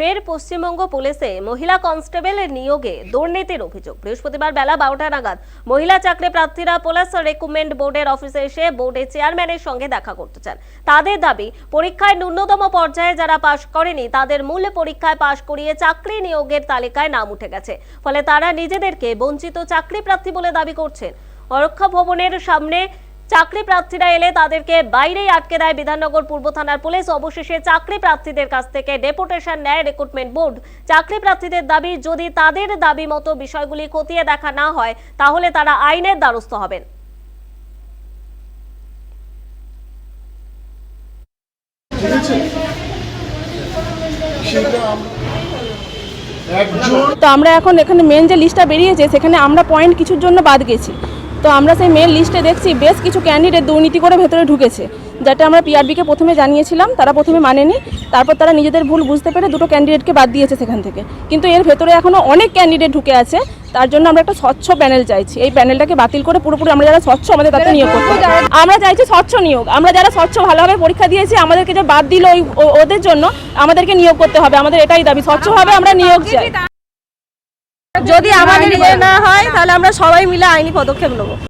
ফের পশ্চিমবঙ্গ পুলিশে মহিলা কনস্টেবল নিয়োগে দুর্নীতির অভিযোগ। বৃহস্পতিবার বেলা বারোটা নাগাদ মহিলা চাকরি প্রার্থীরা পুলিশ রেকুমেন্ড বোর্ডের অফিসে এসে বোর্ডের চেয়ারম্যানের সঙ্গে দেখা করতে চান। তাদের দাবি, পরীক্ষায় ন্যূনতম পর্যায়ে যারা পাশ করেনি, তাদের মূল পরীক্ষায় পাশ করিয়ে চাকরি নিয়োগের তালিকায় নাম উঠে গেছে। ফলে তারা নিজেদেরকে বঞ্চিত চাকরি প্রার্থী বলে দাবি করছেন। অরক্ষা ভবনের সামনে চাকরি প্রার্থীরা এলে তাদেরকে বাইরেই আটকে দেয় বিধাননগর পূর্ব থানার পুলিশ। অবশেষে চাকরি প্রার্থীদের কাছ থেকে ডেপুটেশন নেয় রিক্রুটমেন্ট বোর্ড। চাকরি প্রার্থীদের দাবি, যদি তাদের দাবি মতো বিষয়গুলি খতিয়ে দেখা না হয়, তাহলে তারা আইনের দ্বারস্থ হবেন। তো আমরা এখন এখানে মেন যে লিস্টটা বেরিয়েছে, সেখানে আমরা পয়েন্ট কিছুর জন্য বাদ গেছি। তো আমরা সেই মেন লিস্টে দেখছি বেশ কিছু ক্যান্ডিডেট দুর্নীতি করে ভেতরে ঢুকেছে, যেটা আমরা পিআরবিকে প্রথমে জানিয়েছিলাম, তারা প্রথমে মানেনি, তারপর তারা নিজেদের ভুল বুঝতে পেরে দুটো ক্যান্ডিডেটকে বাদ দিয়েছে সেখান থেকে। কিন্তু এর ভেতরে এখনও অনেক ক্যান্ডিডেট ঢুকে আছে, তার জন্য আমরা একটা স্বচ্ছ প্যানেল চাইছি। এই প্যানেলটাকে বাতিল করে পুরোপুরি আমরা যারা স্বচ্ছ আমাদের তাতে নিয়োগ করতে আমরা চাইছি স্বচ্ছ নিয়োগ। আমরা যারা স্বচ্ছ ভালোভাবে পরীক্ষা দিয়েছি, আমাদেরকে যে বাদ দিল ওই ওদের জন্য আমাদেরকে নিয়োগ করতে হবে। আমাদের এটাই দাবি। স্বচ্ছভাবে আমরা নিয়োগ চাই। যদি আমাদের ইয়ে না হয় তাহলে আমরা সবাই মিলে আইনি পদক্ষেপ নেব।